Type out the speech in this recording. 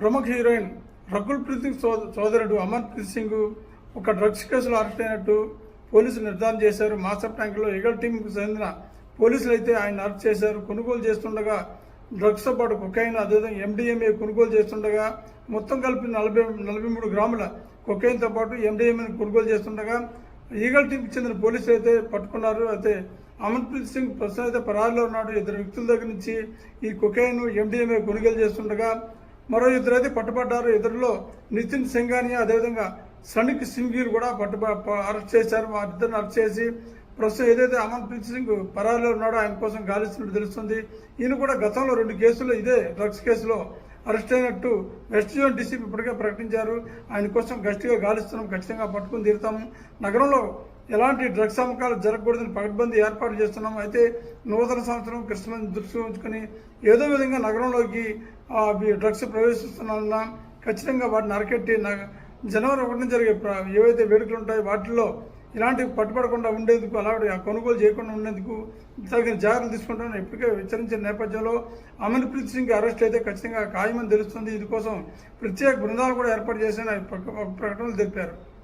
ప్రముఖ హీరోయిన్ రకుల్ ప్రీత్ సింగ్ సోదరుడు అమర్ప్రీత్ సింగ్ ఒక డ్రగ్స్ కేసులో అరెస్ట్ అయినట్టు పోలీసులు నిర్ధారణ చేశారు. మాస్టర్ ట్యాంకులో ఈగల్ టీంకు చెందిన పోలీసులు అయితే ఆయన అరెస్ట్ చేశారు. కొనుగోలు చేస్తుండగా డ్రగ్స్తో పాటు కొకైన్ అదేవిధంగా ఎండిఎంఏ కొనుగోలు చేస్తుండగా మొత్తం కలిపి నలభై నలభై మూడు గ్రాముల కొకైన్తో పాటు ఎండిఎంఏని కొనుగోలు చేస్తుండగా ఈగల్ టీంకి చెందిన పోలీసులు అయితే పట్టుకున్నారు. అయితే అమర్ప్రీత్ సింగ్ ప్రస్తుతం అయితే పరారిలో ఉన్నాడు. ఇద్దరు వ్యక్తుల దగ్గర నుంచి ఈ కొకైన్ ఎండిఎంఏ కొనుగోలు చేస్తుండగా మరో ఇద్దరు అయితే పట్టుబడ్డారు. ఇద్దరిలో నితిన్ సింఘాని అదేవిధంగా సణిక్ సింగీర్ కూడా పట్టు అరెస్ట్ చేశారు. వారిద్దరిని అరెస్ట్ చేసి ప్రస్తుతం ఏదైతే అమన్ప్రీత్ సింగ్ పరారీలో ఉన్నాడో ఆయన కోసం గాలిస్తున్నట్టు తెలుస్తుంది. ఈయన కూడా గతంలో రెండు కేసులు ఇదే డ్రగ్స్ కేసులో అరెస్ట్ అయినట్టు వెస్ట్ జోన్ డీసీపీ ఇప్పటికే ప్రకటించారు. ఆయన కోసం గట్టిగా గాలిస్తున్నాం ఖచ్చితంగా పట్టుకుని తీరుతాము. నగరంలో ఎలాంటి డ్రగ్స్ అమ్మకాలు జరగకూడదని పకడ్బందీ ఏర్పాటు చేస్తున్నాం. అయితే నూతన సంవత్సరం క్రిస్మస్ దృష్టిలో ఉంచుకొని ఏదో విధంగా నగరంలోకి డ్రగ్స్ ప్రవేశిస్తున్న ఖచ్చితంగా వాటిని అరకెట్టి నగ- జనవరి ఒకటిన జరిగే ప్ర- ఏవైతే వేడుకలు ఉంటాయో వాటిల్లో ఇలాంటివి పట్టుబడకుండా ఉండేందుకు అలాంటి కొనుగోలు చేయకుండా ఉండేందుకు తగిన జాగ్రత్తలు తీసుకుంటామని ఇప్పటికే హెచ్చరించిన నేపథ్యంలో అమన్ప్రీత్ సింగ్ అరెస్ట్ అయితే ఖచ్చితంగా ఖాయమని తెలుస్తుంది. ఇందుకోసం ప్రత్యేక బృందాలు కూడా ఏర్పాటు చేసిన ప్రకటనలు తెలిపారు.